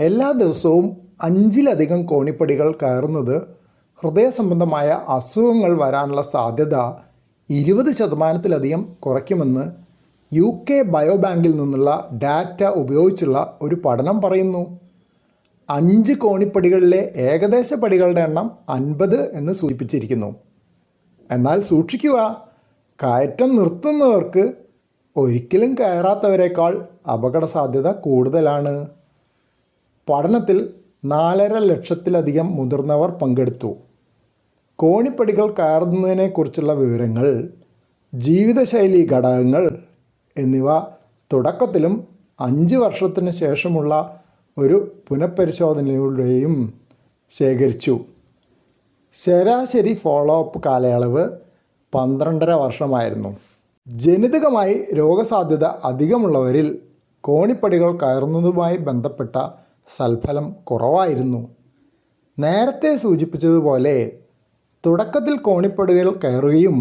എല്ലാ ദിവസവും അഞ്ചിലധികം കോണിപ്പടികൾ കയറുന്നത് ഹൃദയ സംബന്ധമായ അസുഖങ്ങൾ വരാനുള്ള സാധ്യത ഇരുപത് ശതമാനത്തിലധികം കുറയ്ക്കുമെന്ന് യു കെ ബയോബാങ്കിൽ നിന്നുള്ള ഡാറ്റ ഉപയോഗിച്ചുള്ള ഒരു പഠനം പറയുന്നു. അഞ്ച് കോണിപ്പടികളിലെ ഏകദേശ പടികളുടെ എണ്ണം അൻപത് എന്ന് സൂചിപ്പിച്ചിരിക്കുന്നു. എന്നാൽ സൂക്ഷിക്കുക കയറ്റം നിർത്തുന്നവർക്ക് ഒരിക്കലും കയറാത്തവരെക്കാൾ അപകട സാധ്യത കൂടുതലാണ്. പഠനത്തിൽ നാലര ലക്ഷത്തിലധികം മുതിർന്നവർ പങ്കെടുത്തു. കോണിപ്പടികൾ കയറുന്നതിനെക്കുറിച്ചുള്ള വിവരങ്ങൾ ജീവിതശൈലി ഘടകങ്ങൾ എന്നിവ തുടക്കത്തിലും അഞ്ച് വർഷത്തിന് ശേഷമുള്ള ഒരു പുനഃപരിശോധനയിലൂടെയും ശേഖരിച്ചു. ശരാശരി ഫോളോ അപ്പ് കാലയളവ് പന്ത്രണ്ടര വർഷമായിരുന്നു. ജനിതകമായി രോഗസാധ്യത അധികമുള്ളവരിൽ കോണിപ്പടികൾ കയറുന്നതുമായി ബന്ധപ്പെട്ട സൽഫലം കുറവായിരുന്നു. നേരത്തെ സൂചിപ്പിച്ചതുപോലെ തുടക്കത്തിൽ കോണിപ്പടുകൾ കയറുകയും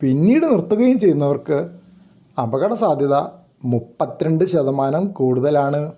പിന്നീട് നിർത്തുകയും ചെയ്യുന്നവർക്ക് അപകട സാധ്യത മുപ്പത്തിരണ്ട് ശതമാനം കൂടുതലാണ്.